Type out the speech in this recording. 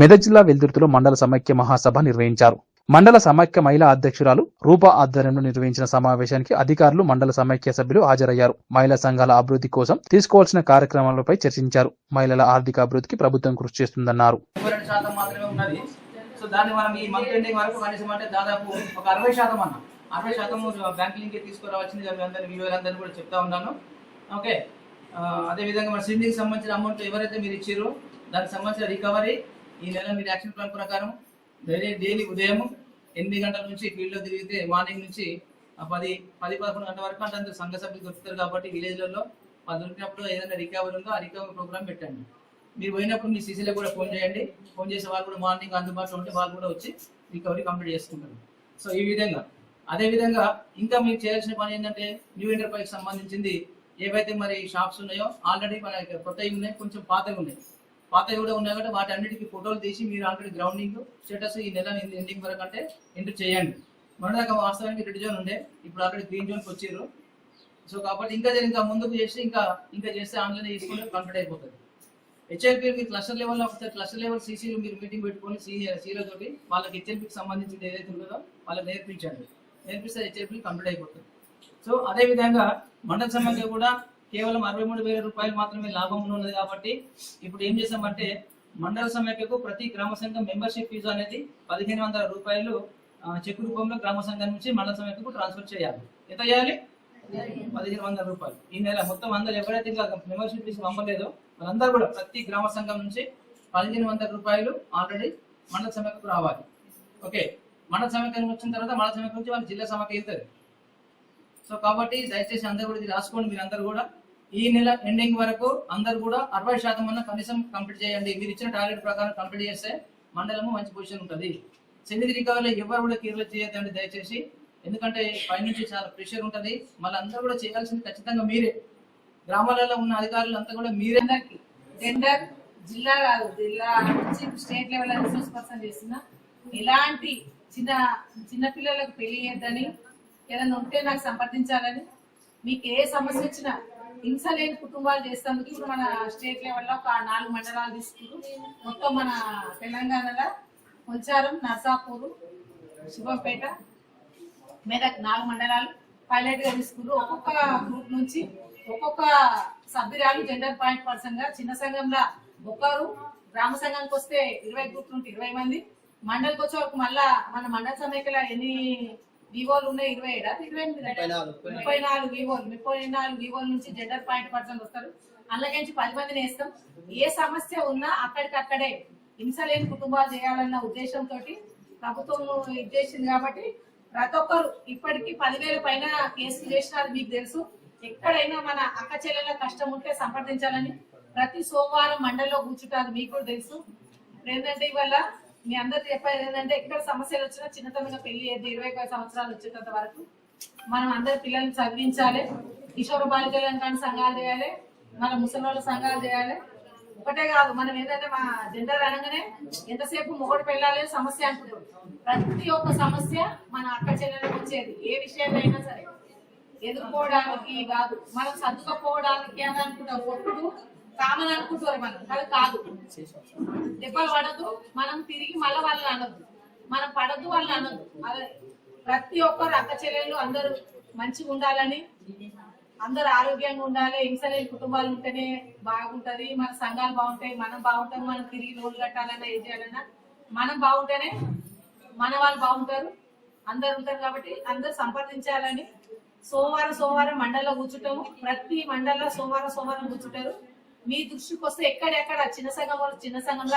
మెదక్ జిల్లా వెల్దుర్తిలో మండల సమైక్య మహాసభ నిర్వహించారు. మండల సమైక్య మహిళా అధ్యక్షురాలు రూపా ఆధ్వర్యంలో నిర్వహించిన సమావేశానికి అధికారులు మండల సమైక్య సభ్యులు హాజరయ్యారు. మహిళా సంఘాల అభివృద్ధి కోసం తీసుకోవాల్సిన కార్యక్రమాలపై చర్చించారు. మహిళల ఆర్థిక అభివృద్ధికి ప్రభుత్వం కృషి చేస్తుందన్నారు. ముప్పై రెండు సో దాన్ని మనం ఈ మంత్ ఎండింగ్ వరకు కనీసం అంటే దాదాపు ఒక అరవై శాతం అన్న. అరవై శాతం బ్యాంక్ లింక్ తీసుకురావాల్సింది మీ అందరి కూడా చెప్తా ఉన్నాను. ఓకే. అదేవిధంగా మన సింధింగ్ సంబంధించిన అమౌంట్ ఎవరైతే మీరు ఇచ్చారో దానికి సంబంధించిన రికవరీ ఈ నెల మీరు యాక్షన్ ప్లాన్ ప్రకారం డైలీ డైలీ ఉదయం ఎనిమిది గంటల నుంచి ఫీల్డ్లో తిరిగితే మార్నింగ్ నుంచి ఆ పది పది పదకొండు గంటల వరకు అంటే అందరు సంఘ సభ్యులు దొరుకుతారు కాబట్టి విలేజ్లలో వాళ్ళు దొరికినప్పుడు ఏదైనా రికవరీ ఉందో ఆ రికవరీ ప్రోగ్రామ్ పెట్టండి. మీరు పోయినప్పుడు మీ సీసీలో కూడా ఫోన్ చేయండి. ఫోన్ చేసే వాళ్ళు కూడా మార్నింగ్ అందుబాటులో ఉంటే వాళ్ళు కూడా వచ్చి రికవరీ కంప్లీట్ చేసుకుంటారు. సో ఈ విధంగా. అదే విధంగా ఇంకా మీరు చేయాల్సిన పని ఏంటంటే న్యూ ఎంటర్ప్రైజ్ సంబంధించింది ఏవైతే మరి షాప్స్ ఉన్నాయో ఆల్రెడీ మన కొత్తవి ఉన్నాయి కొంచెం పాతవి ఉన్నాయి. పాతవి కూడా ఉన్నాయి కాబట్టి వాటి అన్నిటికీ ఫోటోలు తీసి మీరు ఆల్రెడీ గ్రౌండింగ్ స్టేటస్ ఈ నెల ఎండింగ్ వరకు అంటే ఎంటర్ చేయండి. మొన్నదాకా వాస్తవానికి రెడ్ జోన్ ఉండే. ఇప్పుడు ఆల్రెడీ గ్రీన్ జోన్కి వచ్చారు. సో కాబట్టి ఇంకా ఇంకా ముందుకు చేసి ఇంకా ఇంకా చేస్తే ఆన్లైన్ తీసుకుంటే కంప్లీట్ అయిపోతుంది హెచ్ఐపీ మీరు క్లస్టర్ లెవెల్లో ఒకసారి క్లస్టర్ లెవెల్ సీసీలు మీరు మీటింగ్ పెట్టుకొని సీనియర్ సీలో తోటి వాళ్ళకి హెచ్ఎల్పీకి సంబంధించింది ఏదైతే ఉందో వాళ్ళకి నేర్పించండి. నేర్పిస్తే హెచ్ఐపీ కంప్లీట్ అయిపోతుంది సో అదేవిధంగా మండల సమైక్య కూడా కేవలం అరవై మూడు వేల రూపాయలు మాత్రమే లాభం ఉన్నది కాబట్టి ఇప్పుడు ఏం చేసామంటే మండల సమైక్యకు ప్రతి గ్రామ సంఘం మెంబర్షిప్ ఫీజు అనేది పదిహేను వందల రూపాయలు చెక్ రూపంలో గ్రామ సంఘం నుంచి మండల సమైక్యకు ట్రాన్స్ఫర్ చేయాలి. ఎంత చేయాలి పదిహేను వందల రూపాయలు. ఈ నెల మొత్తం అందరు ఎవరైతే ఇంకా మెంబర్షిప్ ఫీజు పంపలేదో వాళ్ళందరూ కూడా ప్రతి గ్రామ సంఘం నుంచి పదిహేను వందల రూపాయలు ఆల్రెడీ మండల సమైక్యకు రావాలి. ఓకే. మండల సమైక్యం వచ్చిన తర్వాత మండల సమైక్యం నుంచి వాళ్ళు జిల్లా సమైక్య వెళ్తారు. సో కాబట్టి దయచేసి అందరూ కూడా ఇది రాసుకోండి మీరు కూడా. ఈ నెల ఎండింగ్ వరకు అందరు కూడా అరవై శాతం అన్న కనీసం కంప్లీట్ చేయండి. మీరు ఇచ్చిన టార్గెట్ ప్రకారం కంప్లీట్ చేస్తే మండలము మంచి పొజిషన్ ఉంటుంది. సెమిది రికవరీ ఎవరు కూడా కీరలు చేయొద్దండి దయచేసి. ఎందుకంటే పైనుంచి చాలా ప్రెషర్ ఉంటుంది. మళ్ళీ అందరూ కూడా చేయాల్సింది ఖచ్చితంగా మీరే. గ్రామాలలో ఉన్న అధికారులు అంతా కూడా మీరే. టెండర్ జిల్లా కాదు జిల్లా నుంచి స్టేట్ లెవెల్ రిసోర్స్ పర్సన్ చేసిన ఇలాంటి చిన్న చిన్న పిల్లలకు పెళ్ళి చేయొద్దని ఏదైనా ఉంటే నాకు సంప్రదించాలని. మీకు ఏ సమస్య వచ్చినా హింస లేని కుటుంబాలు చేసేందుకు ఇప్పుడు మన స్టేట్ లెవెల్లో ఒక నాలుగు మండలాలు తీసుకుంటూ మొత్తం మన తెలంగాణలో కొంచారం నర్సాపూరు శివంపేట మెదక్ నాలుగు మండలాలు పైలట్గా తీసుకుంటూ ఒక్కొక్క గ్రూప్ నుంచి ఒక్కొక్క సభ్యురాలు జెండర్ పాయింట్ పర్సన్గా చిన్న సంఘంలో ఒకరు గ్రామ సంఘానికి వస్తే ఇరవై గ్రూప్లు ఉంటే ఇరవై మంది. మండలికి వచ్చే వరకు మళ్ళా మన మండల సమైక్యలో ఎన్ని వివోలు ఉన్నాయి ఇరవై ఏడా? ఇరవై ఎనిమిది ముప్పై నాలుగు వివోలు ముప్పై నాలుగు. వివోల నుంచి జెండర్ పాయింట్ పర్సన్ వస్తారు. అందులోకించి పది మందిని వేస్తాం. ఏ సమస్య ఉన్నా అక్కడికక్కడే హింస లేని కుటుంబాలు చేయాలన్న ఉద్దేశంతో ప్రభుత్వం ఇది చేసింది కాబట్టి ప్రతి ఒక్కరు ఇప్పటికి పదివేల పైన కేసులు చేసినారు మీకు తెలుసు. ఎక్కడైనా మన అక్క చెల్లెల కష్టం ఉంటే సంప్రదించాలని ప్రతి సోమవారం మండలిలో కూర్చుంటారు. మీకు కూడా తెలుసు. ఏంటంటే ఇవాళ మీ అందరు చెప్పేది ఏంటంటే ఎక్కడ సమస్యలు వచ్చినా చిన్నతనంగా పెళ్ళి చేద్దాం ఇరవై ఐదు సంవత్సరాలు వచ్చేటంత వరకు మనం అందరి పిల్లల్ని చదివించాలి. కిషోర బాలికలు కానీ సంఘాలు చేయాలి. మన ముసలి సంఘాలు చేయాలి. ఒకటే కాదు మనం ఏంటంటే మా జెండర్ అనగానే ఎంతసేపు మొగడు పెళ్ళాలి సమస్య అనుకుంటాం ప్రతి ఒక్క సమస్య మన అక్క చెల్లెలకు వచ్చేది. ఏ విషయాన్నైనా సరే. ఎదుర్కోవడానికి కాదు. మనం సర్దుకపోవడానికి అని అనుకుంటాం. ఒట్టుడు కామన్ అనుకుంటారు మనం అది కాదు. దెబ్బలు పడదు మనం తిరిగి మళ్ళీ వాళ్ళని అనొద్దు. మనం పడద్దు వాళ్ళని అనొద్దు. అదే ప్రతి ఒక్కరు అక్క చెల్లెళ్ళు అందరూ మంచిగా ఉండాలని అందరు ఆరోగ్యంగా ఉండాలి హింస కుటుంబాలు ఉంటేనే బాగుంటది మన సంఘాలు బాగుంటాయి మనం బాగుంటాం మనం తిరిగి లోన్లు కట్టాలన్నా ఏం చేయాలన్నా మనం బాగుంటేనే మన వాళ్ళు బాగుంటారు అందరు ఉంటారు కాబట్టి అందరు సంప్రదించాలని సోమవారం సోమవారం మండలిలో కూర్చుంటాము. ప్రతి మండలిలో సోమవారం సోమవారం కూర్చుంటారు. మీ దృష్టికి వస్తే ఎక్కడెక్కడ చిన్న సంఘం చిన్న సంఘంలో